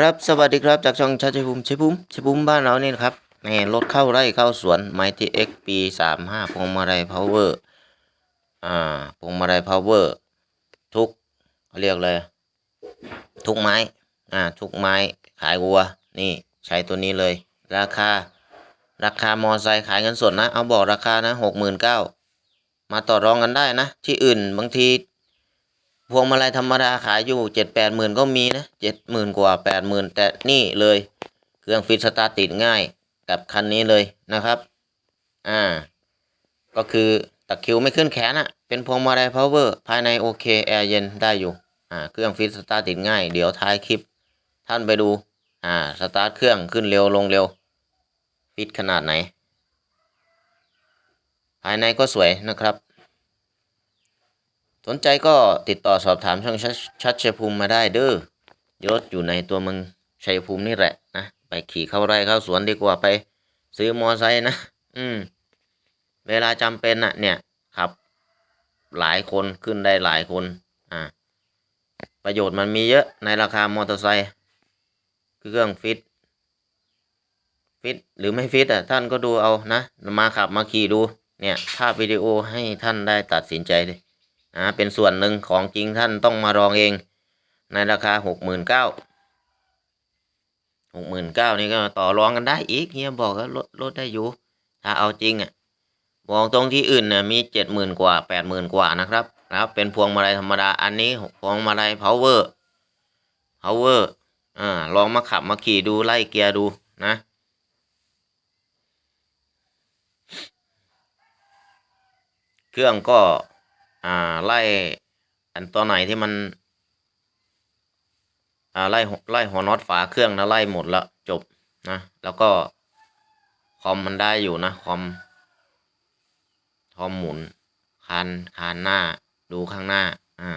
ครับสวัสดีครับจากช่องชัยภูมิชัยภูมิชัยภูมิบ้านเราเนี่นะครับนี่รถเข้าไร่เข้าสวนไมทีเอ็กปีสามห้าพวงมาลัยพาวเวอร์อ่าพวงมาลัยพาวเวอร์ทุกเขาเรียกเลย ทุกไม้อ่าทุกไม้ขายวัว นี่ใช้ตัวนี้เลย ราคา ราคามอไซค์ขายเงินสดนะ เอาบอกราคานะหกหมื่นเก้ามาต่อรองกันได้นะ ที่อื่นบางที พวงมาลัยธรรมดาขายอยู่เจ็ดแปดหมื่นก็มีนะเจ็ดหมื่นกว่าแปดหมื่นแต่นี่เลย เครื่องฟิตสตาร์ติดง่ายกับคันนี้เลยนะครับ อ่า ก็คือตะคิวไม่ขึ้นแขนอะเป็นพวงมาลัยพาวเวอร์ภายในโอเคแอร์เย็นได้อยู่ อ่า เครื่องฟิตสตาร์ติดง่าย เดี๋ยวท้ายคลิป ท่านไปดู อ่า สตาร์ทเครื่องขึ้นเร็วลงเร็ว ฟิตขนาดไหน ภายในก็สวยนะครับ สนใจก็ติดต่อสอบถามช่องชัดชัยภูมิมาได้เด้อรถอยู่ในตัวเมืองชัยภูมินี่แหละนะไปขี่เข้าไร่เข้าสวนดีกว่าไป ซื้อมอไซค์นะอืม เวลาจำเป็นอะเนี่ยขับ หลายคนขึ้นได้หลายคน อ่า ประโยชน์มันมีเยอะในราคามอเตอร์ไซค์เครื่องฟิต ฟิตหรือไม่ฟิตอะท่านก็ดูเอานะ มาขับมาขี่ดู เนี่ยภาพวิดีโอให้ท่านได้ตัดสินใจเลย นะเป็นส่วนหนึ่งของจริงท่านต้องมาลองเอง ในราคาหกหมื่นเก้าหกหมื่นเก้านี่ก็ต่อรองกันได้อีกเฮียบอกว่าลดลดได้อยู่ ถ้าเอาจริงอะบอกตรงที่อื่นเนี่ยมีเจ็ดหมื่นกว่าแปดหมื่นกว่านะครับนะครับ เป็นพวงมาลัยธรรมดาอันนี้พวงมาลัย power power อ่าลองมาขับมาขี่ดูไล่เกียร์ดูนะเครื่องก็ อ่าไล่อันตัวไหนที่มันอ่าไล่ไล่หัวน็อตฝาเครื่องนะไล่หมดล้วจบนะแล้วก็คอมมันได้อยู่นะคอมคอมหมุนคานคานหน้าดูข้างหน้าอ่า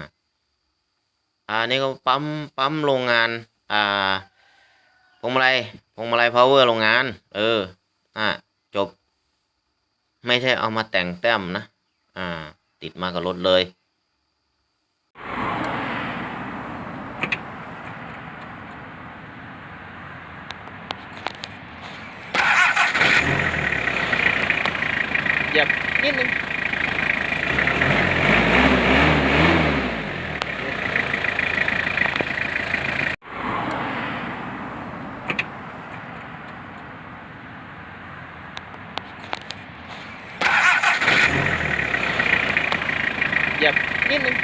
อ่านี่ก็ปั๊มปั๊มโรงงานอ่าพวงมาลัยพวงมาลัยพาวเวอร์โรงงาน เอออ่าจบ ไม่ใช่เอามาแต่งแต้มนะอ่า ติดมากับรถเลยเหยียบนิดนึง เหยียบนิดนึง